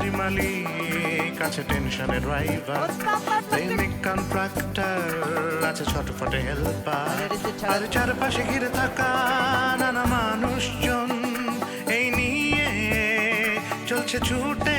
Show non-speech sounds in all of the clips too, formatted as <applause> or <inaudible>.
রাজভারী মালিক আছে টেনশনের ড্রাইভার প্রেমিক কন্ট্রাক্টর আছে ছটফটে হেল্পার আর চারপাশে ঘিরে থাকা নানা মানুষজন। এই নিয়ে চলছে ছুটে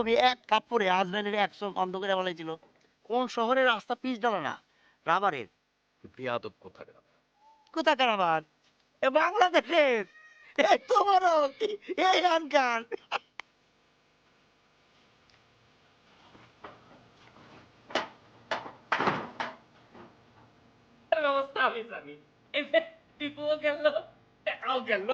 নবী এক কাপড়ে হাজব্যান্ডের একশো বন্ধ করে বলেছিল কোন শহরের রাস্তা পিচ ডালা না? রাবারের? বিয়াদব কোথাকার? কোথাকার আবার এ বাংলাদেশের! এই তোমার এই আনকার ব্যবস্থা আমি জানি। এই টিপুও গেল টাকাও গেল।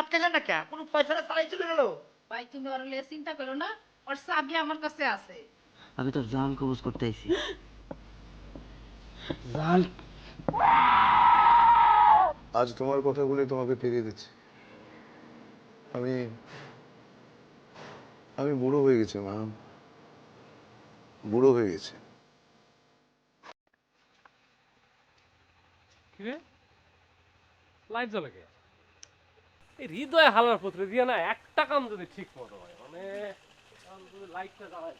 আটকালে না কে? কোনো পয়সা তারাই চলে গেল। ভাই তুমি ওর লিয়ে চিন্তা করো না ওর চাবি আমার কাছে আছে। আমি তো জান কবজ করতে আইছি। আজ তোমার কথাগুলো তোমাকে ফিরিয়ে দিচ্ছি। আমি আমি বুড়ো হয়ে গেছি মা। বুড়ো হয়ে গেছে। লাইট জ্বলে কে এই হৃদয় হালার পুত্র, দিয়ে না একটা কাম যদি ঠিক মতো হয় মানে লাইটটা জ্বালায়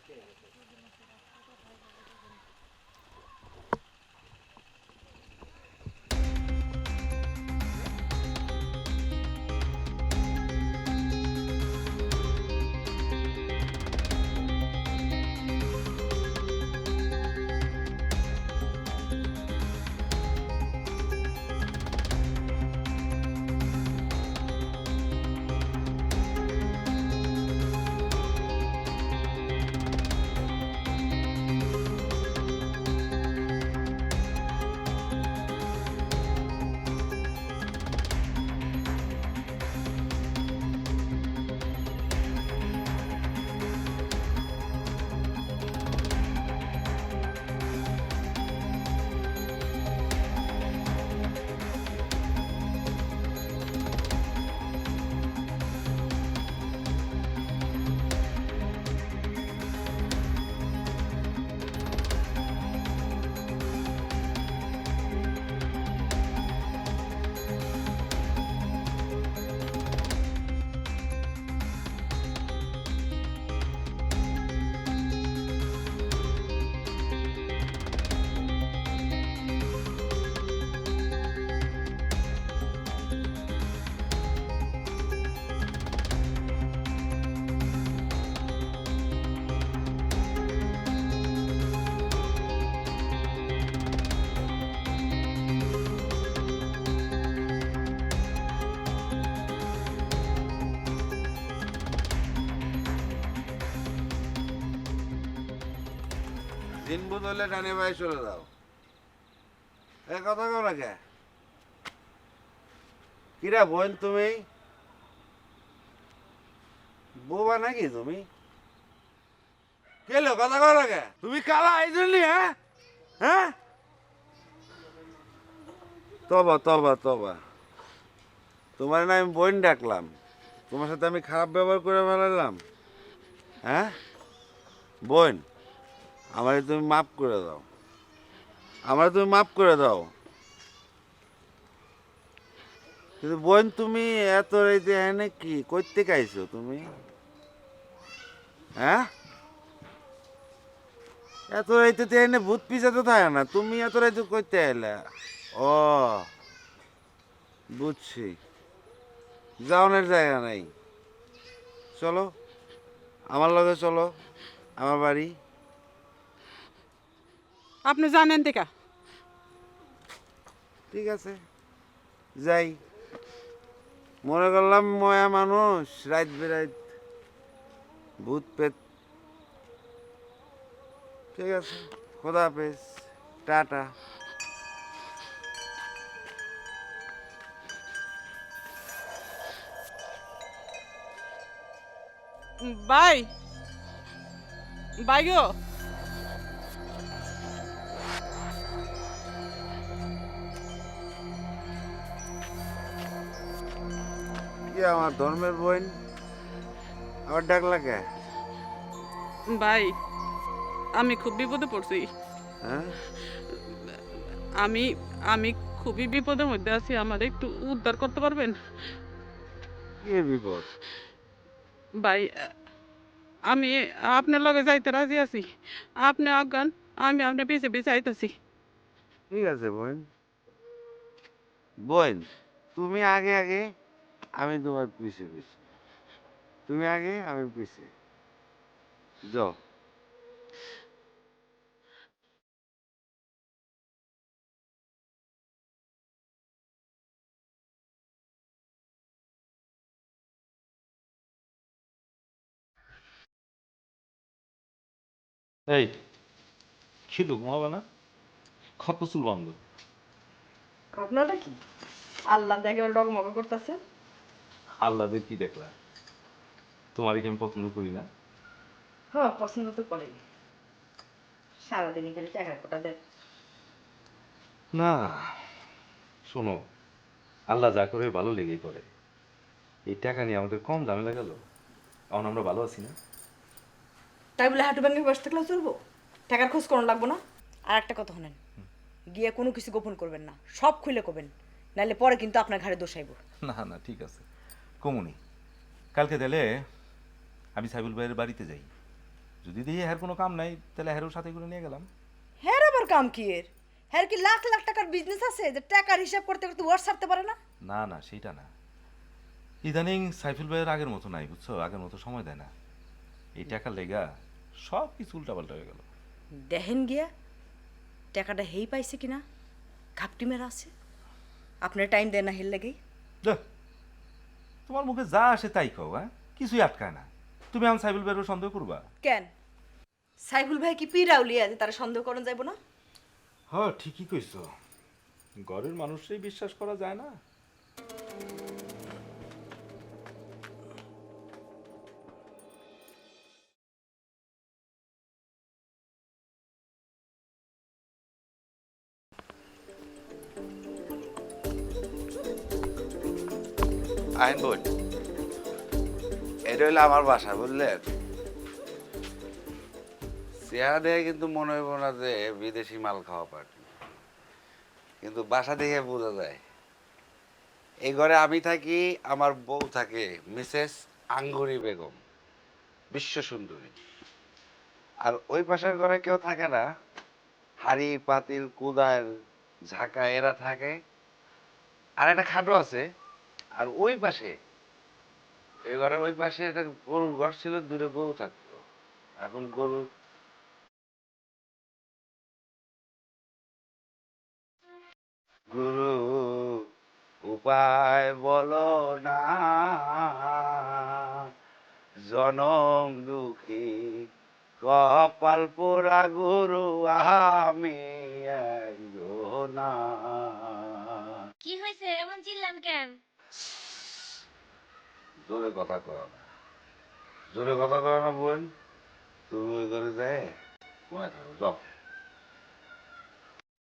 দিন বদলে টানে ভাই চলে যাও। এ, কথা কও না কে? কিরা বোন তুমি? বোবা নাকি তুমি? কেলো কথা কও না কে? তুমি কালা এই জন্যই হ্যাঁ? হ্যাঁ? তবা তবা তবা। তোমার না আমি বোন ডাকলাম। তোমার সাথে আমি খারাপ ব্যবহার করে ফেলালাম হ্যাঁ? বোন। আমারে তুমি মাফ করে দাও। আমারে তুমি মাফ করে দাও। কিন্তু বোন, তুমি এত রাইতে এনে কি করতে গাইছো তুমি? হ্যাঁ? এত রাইতে তো এনে ভূত পিছাতে থাকে না, তুমি এত রাইতে করতে এলে ও, বুঝছি। যাওনের জায়গা নাই। চলো, আমার লগে চলো, আমার বাড়ি। আপনি জানেন দেখা। ঠিক আছে যাই। মনে করলাম ময়া মানুষ রাত বেরাইত ভূত পেত ঠিক আছে খোদা হাফেজ টাটা। বাই বাই গো। কি আমার ধর্মের বোন আবার ডাকলা কে ভাই আমি খুব বিপদে পড়ছি। হ্যাঁ? আমি আমি খুবই বিপদের মধ্যে আছি আমার একটু উদ্ধার করতে পারবেন? কি বিপদ? ভাই আমি আপনার লগে যাইতে রাজি আছি। আপনি অজ্ঞান আমি আপনার পিছে পিছে আইতেছি। ঠিক আছে বোন বোন তুমি আগে আগে আমি তোমার পিছে পিছে। তুমি আগে আমি পিছে। যাও। এই খিলু ঘুমাবে না? কত চুল বন্ধ। আপনারা কি? আল্লাহ দেখে ডগমগ করতেছে আল্লাদের কি দেখলা? তোমারই কি আমি পছন্দ করি না? হ্যাঁ পছন্দ তো করেই। সারাদিনই খালি টাকা কোটা দেয় না শোনো আল্লাহ যা করে ভালো লেগেই করে। এই টাকা নিয়ে আমাদের কম ঝামেলা গেল। কারণ আমরা ভালো আছি না? তাই বলে হাঁটু ব্যাংকে বসে থাকলেও চলবো? টাকার খোঁজ কোনো লাগবো না? আর একটা কথা শোনেন গিয়ে কোনো কিছু গোপন করবেন না সব খুলে করবেন। নাহলে পরে কিন্তু আপনার ঘাড়ে দোষাইব না না ঠিক আছে। কমুনি। কালকে তাহলে আমি সাইবুল ভাইয়ের বাড়িতে যাই। যদি দেখি হ্যার কোনো কাম নাই তাহলে হ্যারও সাথে করে নিয়ে গেলাম। হ্যাঁ আবার কাম কি এর? হ্যাঁ কি লাখ লাখ টাকার বিজনেস আছে যে টাকার হিসাব করতে করতে ওয়ার ছাড়তে পারে না? না না সেইটা না। ইদানিং সাইফুল ভাইয়ের আগের মতো নাই বুঝছ? আগের মতো সময় দেয় না। এই টাকার লেগা সব কিছু উল্টাপাল্টা হয়ে গেল। দেখেন গিয়া টাকাটা হেই পাইছে কিনা? ঘাপটি মেরা আছে। আপনার টাইম দেয় না হেল লেগেই। তোমার মুখে যা আসে তাই কও হ্যাঁ? কিছুই আটকায় না। তুমি আমি সাইফুল ভাইয়ের সন্দেহ করবা? কেন? সাইফুল ভাই কি পিরাউলিয়া যে তারা সন্দেহ করণ যাইব না? হ্যাঁ ঠিকই কইছো। ঘরের মানুষই বিশ্বাস করা যায় না। আইন বোন এটা হইল আমার বাসা, বুঝলেন? চেহারা দেখে কিন্তু মনে হইব না যে বিদেশি মাল খাওয়া পার্টি। কিন্তু বাসা দেখে বোঝা যায়। এই ঘরে আমি থাকি, আমার বউ থাকে মিসেস আঙ্গুরি বেগম, বিশ্ব সুন্দরী। আর ওই পাশের ঘরে কেউ থাকে না, হাড়ি, পাতিল কুদার ঝাঁকা, এরা থাকে। আর একটা খাটো আছে আর ওই পাশে এই ওই পাশে একটা গরুর ঘর ছিল দূরে গরু থাকতো। এখন গরু গুরু, উপায় বলো না। জনম দুঃখী, কপাল পোড়া গুরু, আমি কি হয়েছে? এমন চিল্লান কেন? জোরে কথা করো না। জোরে কথা করো না বোন তুমি ওই ঘরে যায় কোথায় থাকো যাও।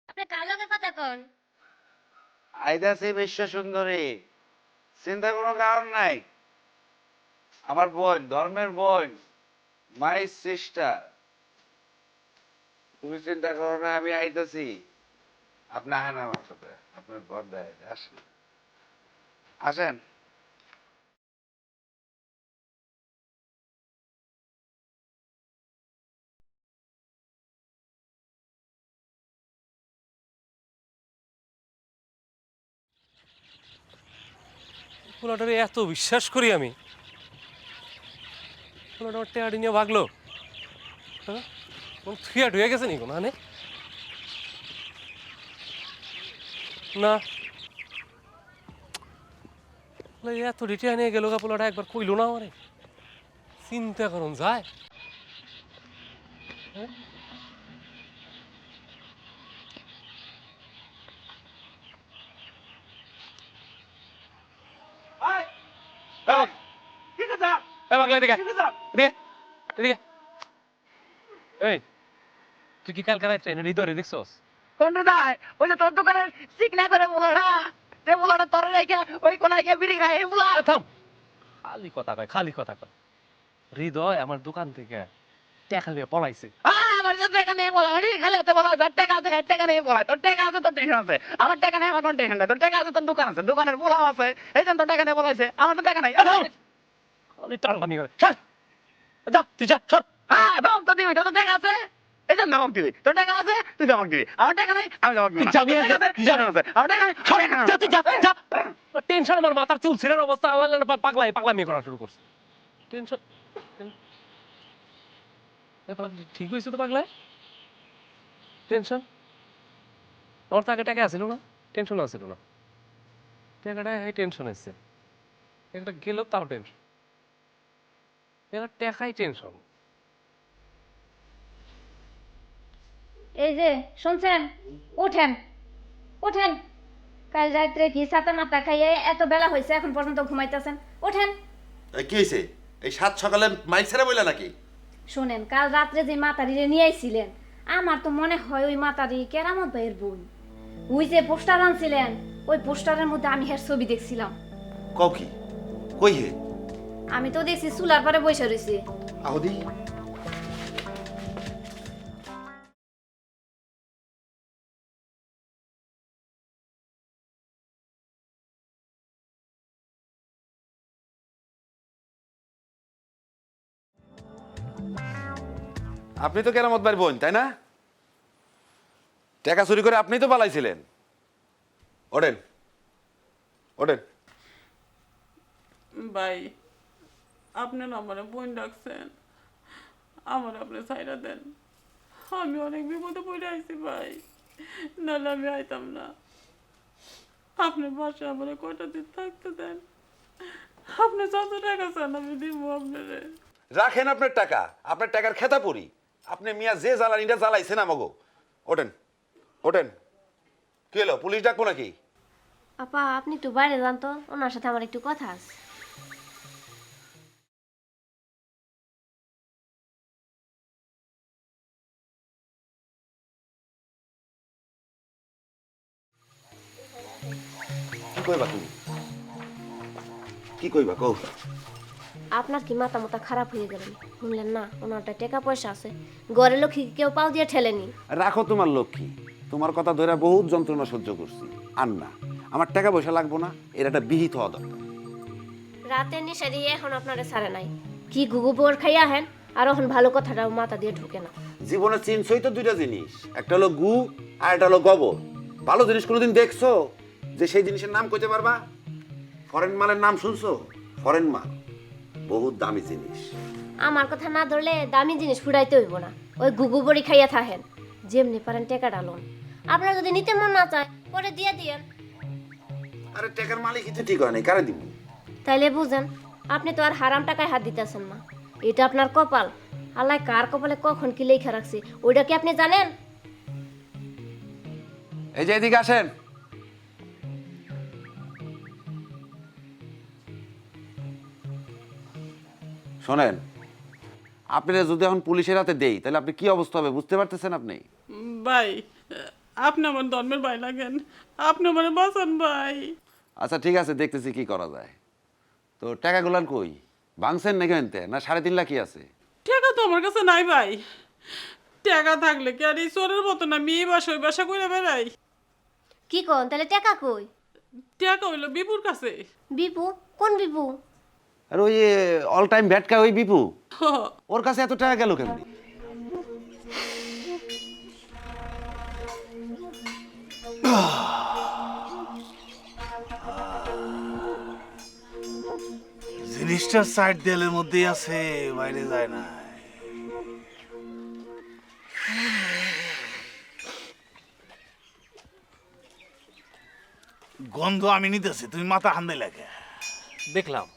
আপনি কার লগে কথা কন? আইদাসি বিশ্ব সুন্দরী চিন্তা কোনো কারণ নাই। আমার বোন ধর্মের বোন মাই সিস্টার তুমি চিন্তা করো না আমি আইতাছি। আপনি আহেন আমার সাথে আপনার ঘর দেয় আসেন। আসেন। পোলাটারে এত বিশ্বাস করি আমি। পোলাটা আমার টেয়ারি নিয়ে ভাগলো। হ্যাঁ? থুয়া ঢুয়ে গেছে নি কোনো? না। এত রিটিয়া নিয়ে গেল পোলাটা একবার কইলো না আমারে। চিন্তা করুন যায়। তুই কি কালকে এনে হৃদয় দেখছস? কোনটা নাই ওই যে তোর দোকানের সিগনা করে বলো যে বলো রেখে ওই কোনায় গিয়ে বিড়ি খায় বলো আরে থাম। খালি কথা কয় খালি কথা কয়। হৃদয় আমার দোকান থেকে টাকা নিয়ে পলাইছে। আমার যে টাকা নেই বলা বিড়ি খালে তো বলা তোর টাকা আছে টাকা নেই বলা তোর টাকা আছে তোর টেনশন আছে। আমার টাকা নেই আমার কোনো টেনশন নাই। তোর টাকা আছে তোর দোকান আছে দোকানের বলা আছে। এই জন্য তোর টাকা নেই বলাইছে আমার তো টাকা নাই। খালি করে। ছাড়। যা তুই যা সর। হ্যাঁ দাম তো দিবি তোর টাকা আছে। জন্য দাম দিবি। তোর টাকা আছে তুই দাম দিবি। আমার টাকা নাই আমি দাম দিবি যাবি না, তুই যা। আমার টাকা নাই তুই যা যা। টেনশন আমার মাথার চুল ছিঁড়ার অবস্থা আমার পাগলাই পাগলামি করা শুরু করছে। টেনশন ঠিক হয়েছে তো পাগলায়? টেনশন? আমার তো আগে টাকা না টেনশন আছিল না। টাকাটা এই টেনশন এসছে একটা তাও টেনশন। এরা টাকাই টেনশন। এই যে শুনছেন? উঠেন। উঠেন। কাল রাত্রে কি সাতা মাথা খাইয়ে এত বেলা হয়েছে এখন পর্যন্ত ঘুমাইতেছেন। এই কি হয়েছে এই সাত সকালে মাইক ছেড়ে বইলা নাকি? শুনেন কাল রাত্রে যে মাতারিরে নিয়ে আইছিলেন আমার তো মনে হয় ওই মাতারি কেরামত ভাইয়ের বোন। ওই যে পোস্টার আনছিলেন ওই পোস্টারের মধ্যে আমি হের ছবি দেখছিলাম। কও কি? কই হে? আমি তো দেখছি চুলার পরে বসে রয়েছি আহদি আপনি তো কেরামত বাড়ি বোন তাই না? টাকা চুরি করে আপনি তো পালাইছিলেন। ওঠেন। ওঠেন। ভাই আপনি না আমার বোন ডাকছেন। আমার আপনি সাইডা দেন। আমি অনেক বিপদে পড়ে আইছি ভাই। নাহলে আমি আইতাম না। আপনি বাসা আমার কয়টা দিন থাকতে দেন? আপনি যত টাকা চান আমি দিব আপনারে। রাখেন আপনার টাকা। আপনার টাকার খেতা পড়ি আপনি মিয়া যে জ্বালানিটা জ্বালাইছেন আমাগো। ওঠেন ওঠেন। কি হলো পুলিশ ডাকবো নাকি? আপা আপনি একটু বাইরে যান তো ওনার সাথে আমার একটু কথা আছে। কি কইবা তুমি? কি কইবা কও? আপনার কি মাথা মাথা খারাপ হয়ে গেলেন শুনলেন না ওনারটা টাকা পয়সা আছে। ঘরের লক্ষ্মী কেউ পাও দিয়ে ঠেলেনি? রাখো তোমার লক্ষ্মী। তোমার কথা ধরে বহুত যন্ত্রণা সহ্য করছি। আর না আমার টাকা পয়সা লাগবো না এর একটা বিহিত হওয়া দরকার। রাতে নিশা দিয়ে এখন আপনারে ছাড়ে নাই। কি গুগু বোর খাইয়া হেন? আর এখন ভালো কথাটাও মাথা দিয়ে ঢুকে না। জীবনে চিনছই তো দুইটা জিনিস একটা হলো গু আর একটা হলো গোবর। ভালো জিনিস কোনোদিন দেখছ? যে সেই জিনিসের নাম কইতে পারবা? ফরেন মালের নাম শুনছো? ফরেন মাল। বহুত দামি জিনিস। আমার কথা না ধরলে দামি জিনিস ফুরাইতে হইব না। ওই গুগু বড়ি খাইয়া থাকেন যেমনি পারেন টেকা ডালুন আপনার যদি নিতে মন না চায় পরে দিয়ে দিয়েন। আরে টাকার মালিক কিন্তু ঠিক হয় নাই কারে দিব তাইলে বুঝেন আপনি তো আর হারাম টাকায় হাত দিতেছেন না। এটা আপনার কপাল। আল্লাহ কার কপালে কখন কি লেখা রাখছে ওইটা কি আপনি জানেন? এই যে এদিকে আসেন। শোনেন আপনি যদি এখন পুলিশের হাতে দেই তাহলে আপনি কি অবস্থা হবে বুঝতে পারতেছেন আপনি? ভাই আপনি আমার ধর্মের ভাই লাগেন আপনি আমার বাঁচান ভাই। আচ্ছা ঠিক আছে দেখতেছি কি করা যায়। তো টাকাগুলান কই? ভাঙছেন নাকি আনতে? না সাড়ে তিন লাখই আছে? টাকা তো আমার কাছে নাই ভাই। টাকা থাকলে কি আর এই চোরের মতন না মেয়ে বাসা ওই বাসা করে বেড়াই? কি কন তাহলে টাকা কই? টাকা হইল বিপুর কাছে। বিপু? কোন বিপু? আর ওই অল টাইম ভ্যাটকা ওই বিপু। ওর কাছে এত টাকা গেল কেমনি জিনিসটা সাইড দেয়ালের মধ্যেই আছে বাইরে যায় না। গন্ধ আমি নিতেছি তুমি মাথা হান্দে লাগে দেখলাম।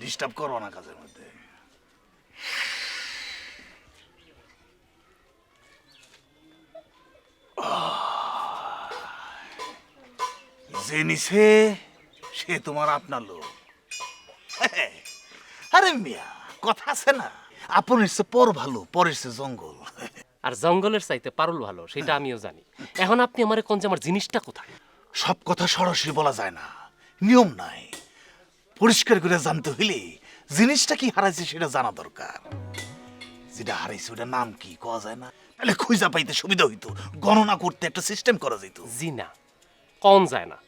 ডিস্টার্ব করো না কাজের মধ্যে। যে নিছে সে তোমার আপনার লোক। আরে মিয়া কথা আছে না? আপন এসছে পর ভালো পর এসছে জঙ্গল। আর জঙ্গলের চাইতে পারুল ভালো সেটা আমিও জানি। এখন আপনি আমারে কোন যে আমার জিনিসটা কোথায়? সব কথা সরাসরি বলা যায় না। নিয়ম নাই। পরিষ্কার করে জানতে হইলে জিনিসটা কি হারাইছে সেটা জানা দরকার। যেটা হারাইছে ওটার নাম কি কওয়া যায় না। তাহলে খুঁজা পাইতে সুবিধা হইতো গণনা করতে একটা সিস্টেম করা যেত জি না কম যায় না।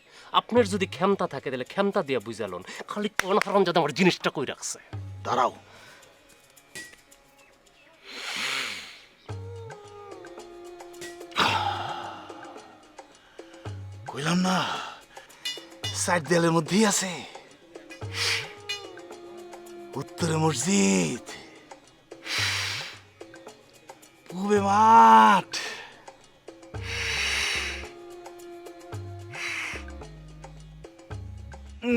আপনার যদি ক্ষমতা থাকে তাহলে ক্ষমতা দিয়ে বুঝালন খালি কোন হারাম যাতে আমার জিনিসটা কই রাখছে। দাঁড়াও। কইলাম না সাইড দেয়ালের মধ্যেই আছে। উত্তরে মসজিদ। পূবে মাঠ।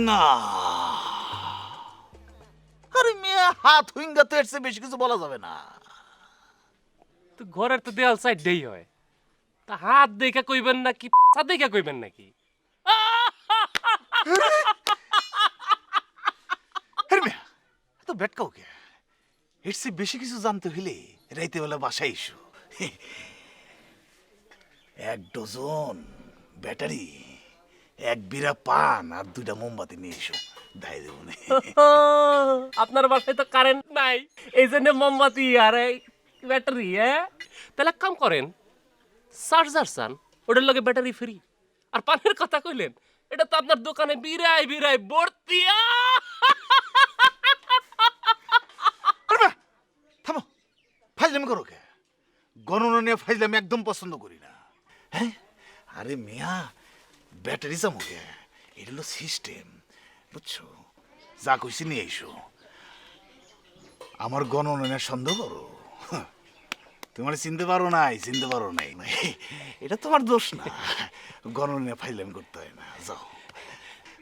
না। আরে মেয়ে হাত হুইঙ্গা তো এর চেয়ে বেশি কিছু বলা যাবে না। তো ঘরের তো দেয়াল সাইড দেই হয়। তা হাত দেখে কইবেন নাকি দেখে কইবেন নাকি <laughs> আরে মেয়ে এত ব্যাট কাউকে? এর চেয়ে বেশি কিছু জানতে হইলে রাইতে বেলা বাসায় এসো এক ডজন ব্যাটারি, এক বিরা পান আর দুইটা মোমবাতি নিয়ে এসো দায় দেবো। <laughs> আপনার বাসায় তো কারেন্ট নাই। এই জন্য মোমবাতি আর ব্যাটারি হ্যাঁ? তাহলে এক কাম করেন চার্জার চান, ওটার লগে ব্যাটারি ফ্রি আর পানের কথা কইলেন, এটা তো আপনার দোকানে বিরাই বিরাই ভর্তি আহ! আরে মেয়ে, থামো ফাইজলামি করো কে? গণনা নিয়ে ফাইজলামি একদম পছন্দ করি না। হ্যাঁ? আরে মিয়া, ব্যাটারি চামুকে এটা হলো সিস্টেম, বুঝছ? যা কইছি নিয়ে এসো আমার গণনা সন্দেহ করো। তোমার চিনতে পারো নাই, চিনতে পারো নাই। এটা তোমার দোষ না। গণনা ফাইজলামি করতে হয় না, যাও।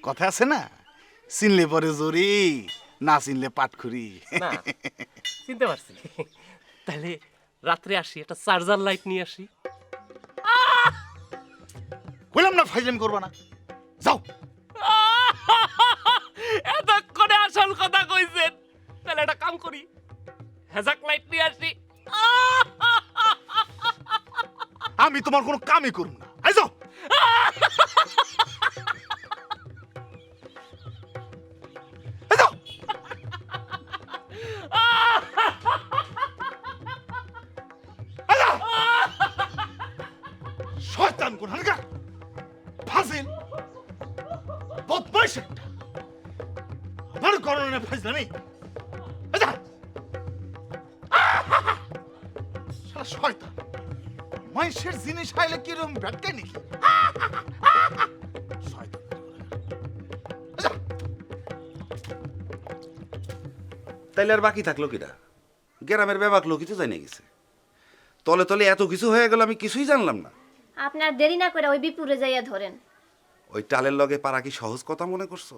কথা আছে না? চিনলে পরে জরি, না চিনলে পাটখুরি চিনতে পারছি। তাহলে রাত্রে আসি একটা চার্জার লাইট নিয়ে আসি। বললাম না ফাইজলাম করব না। যাও। <laughs> এতক্ষণে আসল কথা কইছেন। তাহলে একটা কাম করি। হেজাক লাইট নিয়ে আসি। আমি তোমার কোনো কামই করুন না। ফাজলামি শালা শয়তান। মানুষের জিনিস হাইলে কিরম ভেটকায় নাকি তাইলে আর বাকি থাকল কিনা গ্রামের ব্যাপাক লোকই তো জানিয়ে গেছে। তলে তলে এত কিছু হয়ে গেল আমি কিছুই জানলাম না। আপনার দেরি না করে ওই বিপুরে যাইয়া ধরেন। ওই টালের লগে পারা কি সহজ কথা মনে করছ?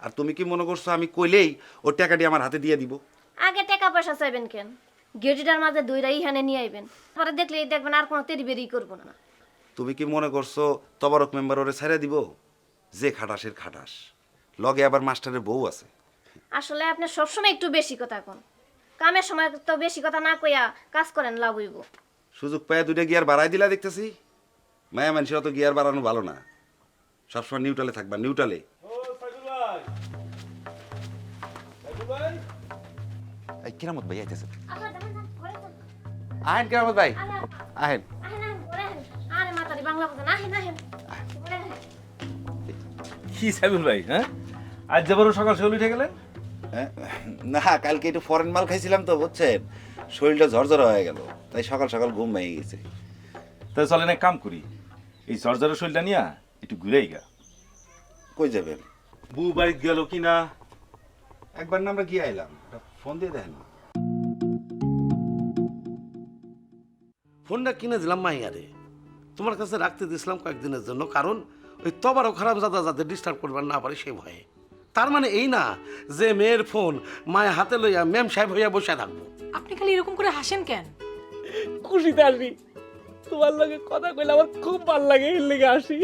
আর তুমি কি মনে করছ আমি কইলেই ওর টাকাটি আমার হাতে দিয়ে দিব? আগে টাকা পয়সা চাইবেন কেন? গেটিটার মাঝে দুইটা ইহানে নিয়ে আইবেন। পরে দেখলেই দেখবেন আর কোনো তেরি বেরি করব না। তুমি কি মনে করছ তবারক মেম্বার ওরে ছেড়ে দিব? যে খাটাসের খাটাস। লগে আবার মাস্টারের বউ আছে। আসলে আপনি সবসময় একটু বেশি কথা কোন। কামের সময় তো বেশি কথা না কইয়া কাজ করেন লাভ হইব সুযোগ পায় দুইটা গিয়ার বাড়াই দিলা দেখতেছি? মায়া মানুষের অত গিয়ার বাড়ানো ভালো না। সবসময় নিউট্রালে থাকবা নিউট্রালে এই কিরামত ভাই আইতেছে। আবার যাবেন না, ঘরে আহেন কিরামত ভাই। আরে, আহেন। কি সাইবুল ভাই হ্যাঁ? আজ যাবারও সকাল সকাল উঠে গেলেন? হ্যাঁ? না কালকে একটু ফরেন মাল খাইছিলাম তো বুঝছেন? শরীরটা ঝরঝর হয়ে গেল তাই সকাল সকাল ঘুম ভেঙে গেছে। তাহলে চলেন এক কাম করি এই সর্জারের শরীরটা নিয়া একটু ঘুরেই গা। কই যাবেন? বউ বাড়িতে গেল কি না একবার না আমরা গিয়ে আইলাম। ফোন দিয়ে দেখেন। ফোনটা কিনে দিলাম মাইয়ারে। তোমার কাছে রাখতে দিয়েছিলাম কয়েকদিনের জন্য কারণ ওই তবারও খারাপ জাদা যাতে ডিস্টার্ব করবার না পারে সে ভয়ে। তার মানে এই না যে মেয়ের ফোন মায়ের হাতে লইয়া ম্যাম সাহেব হইয়া বসে থাকব। আপনি খালি এরকম করে হাসেন কেন? খুশিতে আসি তোমার লগে কথা কইলে আমার খুব ভালো লাগে এর লেগে আসি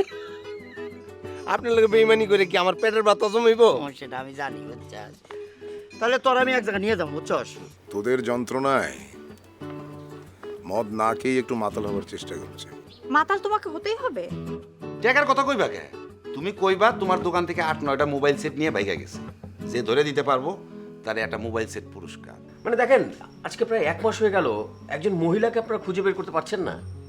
আপনার লোকে বেইমানি করে কি আমার পেটের ভাত জমিব সেটা আমি জানি বুঝছাস তাহলে তোর আমি এক জায়গায় নিয়ে যাব বুঝছস? তোদের যন্ত্রণায় মদ না খেয়ে একটু মাতাল হওয়ার চেষ্টা করছে। মাতাল তোমাকে হতেই হবে। টাকার কথা কইবা কে? তুমি কইবা তোমার দোকান থেকে আট নয়টা মোবাইল সেট নিয়ে বাইকা গেছে। যে ধরে দিতে পারব তার একটা মোবাইল সেট পুরস্কার। মানে দেখেন আজকে প্রায় এক মাস হয়ে গেল একজন মহিলাকে আপনারা খুঁজে বের করতে পারছেন না।